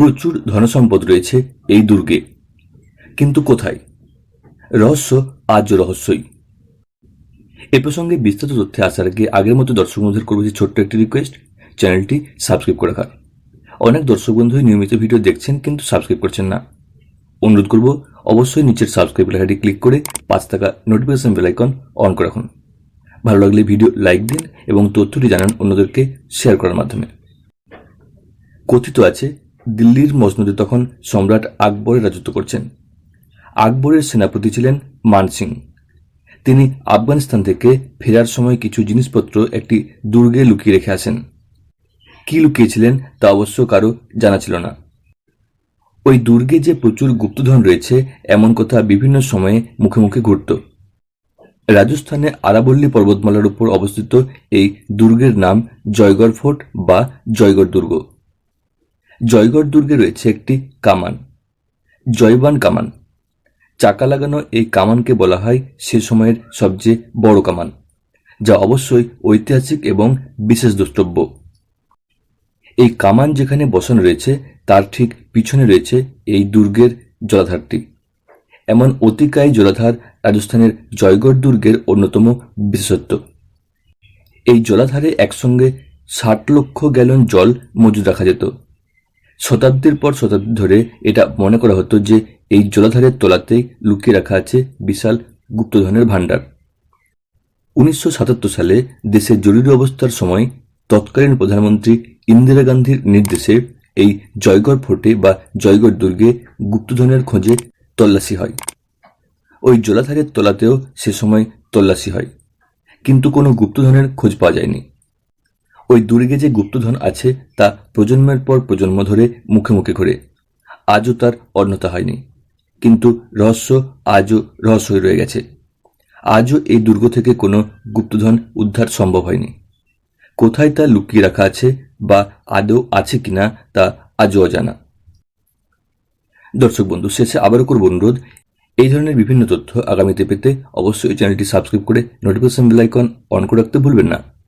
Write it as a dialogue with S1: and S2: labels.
S1: প্রচুর ধনসম্পদ রয়েছে এই দুর্গে। কিন্তু কোথায়? রহস্য আজও রহস্যই। এ প্রসঙ্গে বিস্তারিত তথ্যে আসার আগে আগের মতো দর্শক বন্ধুদের করব যে ছোট্ট একটি রিকোয়েস্ট চ্যানেলটি সাবস্ক্রাইব করে রাখার। অনেক দর্শক বন্ধুই নিয়মিত ভিডিও দেখছেন কিন্তু সাবস্ক্রাইব করছেন না। অনুরোধ করব, অবশ্যই নিচের সাবস্ক্রাইব লেখাটি ক্লিক করে পাঁচ টাকা নোটিফিকেশন বেলাইকন অন করে রাখুন। ভালো লাগলে ভিডিও লাইক দিন এবং তথ্যটি জানান অন্যদেরকে শেয়ার করার মাধ্যমে। কথিত আছে দিল্লির মসনদে তখন সম্রাট আকবরের রাজত্ব করছেন। আকবরের সেনাপতি ছিলেন মানসিং তিনি আফগানিস্তান থেকে ফেরার সময় কিছু জিনিসপত্র একটি দুর্গে লুকিয়ে রেখে আসেন। কি লুকিয়েছিলেন তা অবশ্য কারও জানা ছিল না। ওই দুর্গে যে প্রচুর গুপ্তধন রয়েছে, এমন কথা বিভিন্ন সময়ে মুখে মুখে ঘুরত রাজস্থানে আরাবল্লী পর্বতমালার উপর অবস্থিত এই দুর্গের নাম জয়গড় ফোর্ট বা জয়গড় দুর্গ। জয়গড় দুর্গে রয়েছে একটি কামান। জয়বান কামান। চাকা লাগানো এই কামানকে বলা হয় সে সময়ের সবচেয়ে বড় কামান, যা অবশ্যই ঐতিহাসিক এবং বিশেষ দ্রষ্টব্য। এই কামান যেখানে বসানো রয়েছে, তার ঠিক পিছনে রয়েছে এই দুর্গের জলাধারটি। এমন অতিকায় জলাধার রাজস্থানের জয়গড় দুর্গের অন্যতম বিশেষত্ব। এই জলাধারে একসঙ্গে ষাট লক্ষ গ্যালন জল মজুদ রাখা যেত। শতাব্দীর পর শতাব্দী ধরে এটা মনে করা হতো যে এই জলাধারের তলাতেই লুকিয়ে রাখা আছে বিশাল গুপ্তধনের ভাণ্ডার। উনিশশো সাতাত্তর সালে দেশের জরুরি অবস্থার সময় তৎকালীন প্রধানমন্ত্রী ইন্দিরা গান্ধীর নির্দেশে এই জয়গড় ফোর্টে বা জয়গড় দুর্গে গুপ্তধনের খোঁজে তল্লাশি হয়। ওই জলাধারের তলাতেও সে সময় তল্লাশি হয়। কিন্তু কোনো গুপ্তধনের খোঁজ পাওয়া যায়নি। ওই দুর্গে যে গুপ্তধন আছে তা প্রজন্মের পর প্রজন্ম ধরে মুখে মুখে ঘোরে। আজও তার অন্যতা হয়নি। কিন্তু রহস্য আজও রহস্য হয়ে রয়ে গেছে। আজও এই দুর্গ থেকে কোনো গুপ্তধন উদ্ধার সম্ভব হয়নি। কোথায় তা লুকিয়ে রাখা আছে বা আদৌ আছে কিনা তা আজও অজানা। দর্শক বন্ধু, শেষে আবারও করব অনুরোধ। এই ধরনের বিভিন্ন তথ্য আগামীতে পেতে অবশ্যই চ্যানেলটি সাবস্ক্রাইব করে নোটিফিকেশন বেল আইকন অন করে রাখতে ভুলবেন না।